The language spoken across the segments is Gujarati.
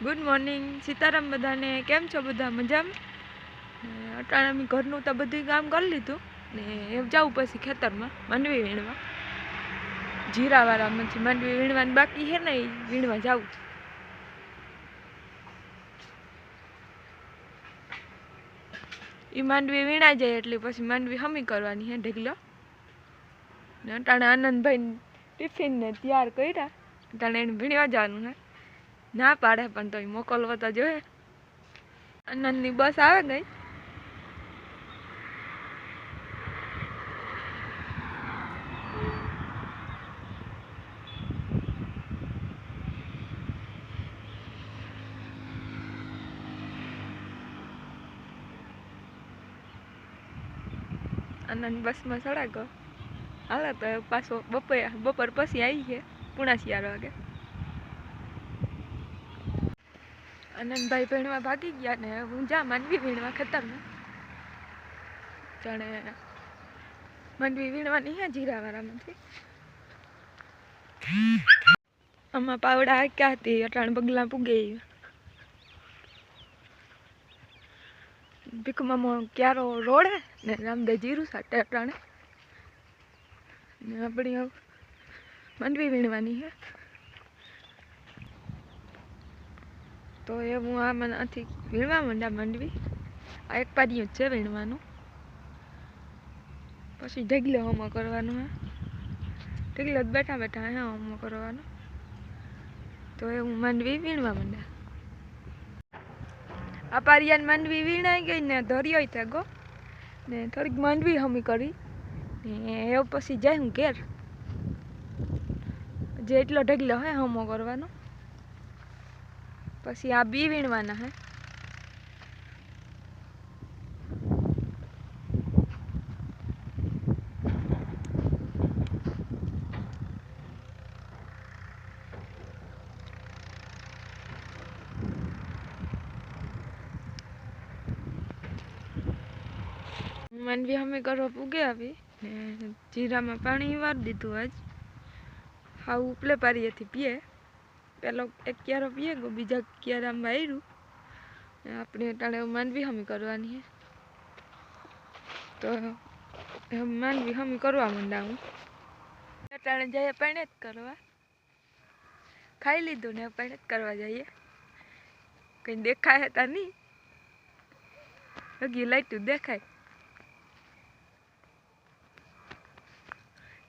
મોર્નિંગ સીતારામ બધાને. કેમ છો બધા? મજામાં? અટાણે અમે ઘરનું તો બધું કામ કરી લીધું. ને જાઉં પછી ખેતરમાં માંડવી વીણવા. જીરાવાળામાંથી માંડવી વીણવાની બાકી છે ને વીણવા જાઉં એ માંડવી વીણાઈ જાય એટલે પછી માંડવી હમી કરવાની હે ઢગલો. ને અટાણે આનંદભાઈ ટિફિનને તૈયાર કર્યા. અટાણે એને વીણવા જવાનું હે ના પાડે, પણ તો મોકલવો તો જોઈએ. આનંદની બસ આવે ગઈ? આનંદ બસમાં સળાગો હાલો તો પાછો બપોર બપોર પછી આવી છે પૂણા શિયાળ વાગે આનંદભાઈ ભણવા ભાગી ગયા ને હું જા માનવી વીણવા ખતમ જાણે માનવી વીણવાની હે જીરાવાળામાંથી. આમાં પાવડા ક્યાં હતી, અટાણ બગલા પૂગે. ભીખમાં ક્યારો રોડે ને રામદે જીરું સાટે અટાણે. ને આપણી માંડવી વીણવાની હે. તો એ હું આ નથી વીણવા માંડા માંડવી. આ એક પારિયું જ છે વીણવાનું. પછી ઢગલે હોમો કરવાનું હે. ઢગલે બેઠા બેઠા હે હોમો કરવાનું. તો એ હું માંડવી વીણવા માંડા આ પારિયાને માંડવી વીણાઈ ગઈ ને ધર્યો ગો ને થોડીક માંડવી હમી કરી. ને એ પછી જાય હું ઘેર. જે એટલો ઢગલો હે હમો કરવાનો. પછી આ બી વીણવાના હે. માંડવી અમે કરવા પૂગે આવી ને જીરામાં પાણી વાર દીધું આજ. હાવ ઉપલે પારીએથી પીએ. પેલો એક ક્યારો પીએ ગયો બીજા ક્યારામાં આવ્યું આપણે ટાણે માંડવી હમી કરવાની તો માંડવી હમી કરવા માંડા હું. ટાણે જઈએ પાણી જ કરવા. ખાઈ લીધું ને પાણી જ કરવા જઈએ. કંઈ દેખાય હતા નહીં. હજી લાઈટું દેખાય.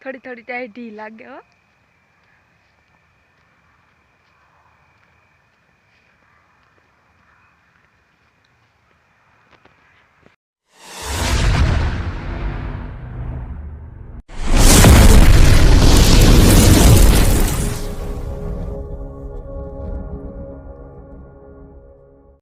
થોડી થોડી ટાઈટી લાગે હો.